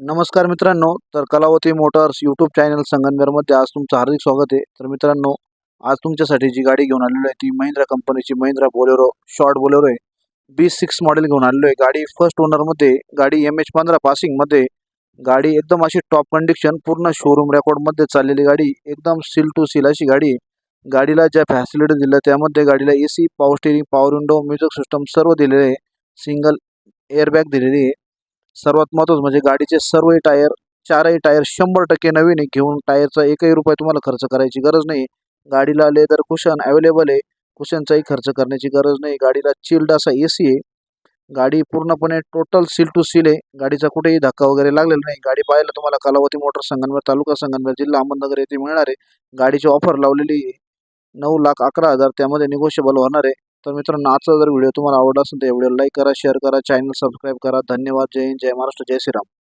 नमस्कार मित्रांनो तर कलावती मोटर्स यूट्यूब चॅनल संगमनेरमध्ये आज तुमचं हार्दिक स्वागत आहे. तर मित्रांनो आज तुमच्यासाठी जी गाडी घेऊन आलेलो आहे ती महिंद्रा कंपनीची महिंद्रा बोलेरो शॉर्ट बोलेरो आहे. बी सिक्स मॉडेल घेऊन आलेलो आहे. गाडी फर्स्ट ओनरमध्ये गाडी एम एच पंधरा पासिंगमध्ये गाडी एकदम अशी टॉप कंडिशन पूर्ण शोरूम रेकॉर्डमध्ये चाललेली गाडी एकदम सील टू सील अशी गाडी गाडीला ज्या फॅसिलिटी दिल्या त्यामध्ये गाडीला A C power steering power window music system सर्व दिलेले आहे. सिंगल एअरबॅग दिलेली आहे. सर्वात महत्त्वाचं म्हणजे गाडीचे सर्वही टायर चारही टायर शंभर टक्के नवीन आहे. घेऊन टायरचा एकही रुपये तुम्हाला खर्च करायची गरज नाही. गाडीला लेदर कुशन अवेलेबल आहे. कुशनचाही खर्च करण्याची गरज नाही. गाडीला चिल्ड असा ए सी आहे. गाडी पूर्णपणे टोटल सील टू सील आहे. गाडीचा कुठेही धक्का वगैरे लागलेला नाही. गाडी पाहायला तुम्हाला कलावती मोटर संगमनेर तालुका संगमनेर जिल्हा अहमदनगर येथे मिळणार आहे. गाडीची ऑफर लावलेली आहे. नऊ लाख अकरा हजार त्यामध्ये निगोशिएबल होणार आहे. तर मित्रांनो आजचा जर व्हिडिओ तुम्हाला आवडला असेल तर व्हिडिओ लाईक करा शेअर करा चॅनल सबस्क्राईब करा. धन्यवाद. जय हिंद. जय महाराष्ट्र. जय श्रीराम.